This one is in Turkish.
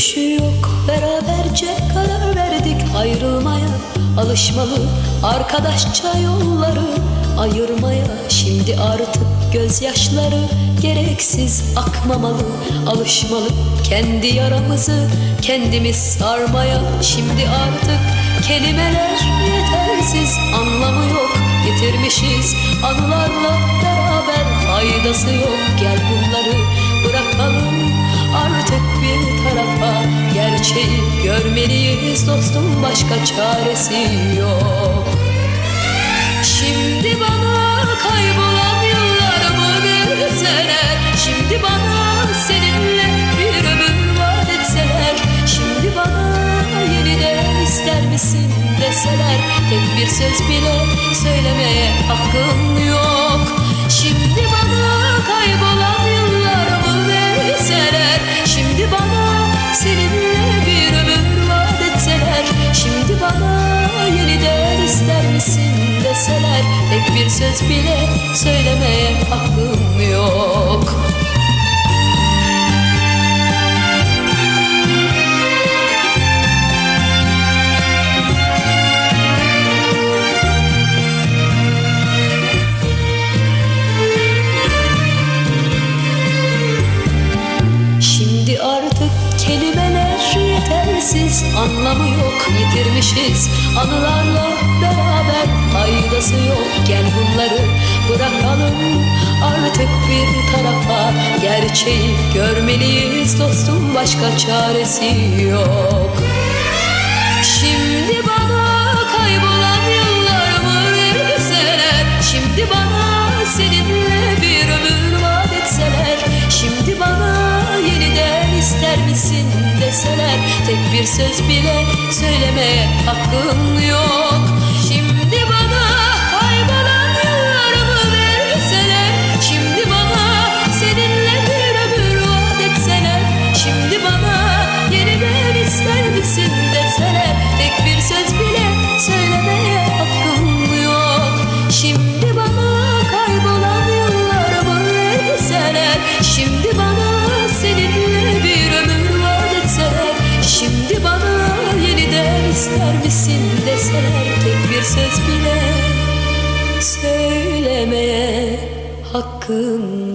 Dönüşü yok. Beraberce karar verdik ayrılmaya. Alışmalı arkadaşça yolları ayırmaya. Şimdi artık gözyaşları gereksiz akmamalı. Alışmalı kendi yaramızı kendimiz sarmaya. Şimdi artık kelimeler yetersiz anlamı yok. Yitirmişiz anılarla beraber faydası yok. Gel bunları Gerçeği görmeliyiz dostum başka çaresi yok. Şimdi bana kaybolan yıllarımı verseler Şimdi bana seninle bir ömür vaat etseler Şimdi bana yeniden ister misin deseler Tek bir söz bile söylemeye hakkım yok. Şimdi bana kaybolan yıllarımı verseler Şimdi bana seninle deseler Tek bir söz bile söylemeye hakkım yok. Şimdi artık kelimeler yetersiz Anlamı yok yitirmişiz Anılarla faydası yok Gel bunları bırakalım. Artık bir tarafa Gerçeği görmeliyiz dostum. Başka çaresi yok. Şimdi bana kaybolan yıllarımı verseler? Şimdi bana seninle bir ömür vaat etseler? Şimdi bana yeniden ister misin deseler? Tek bir söz bile söylemeye hakkım yok ister misin deseler Tek bir söz bile söylemeye hakkım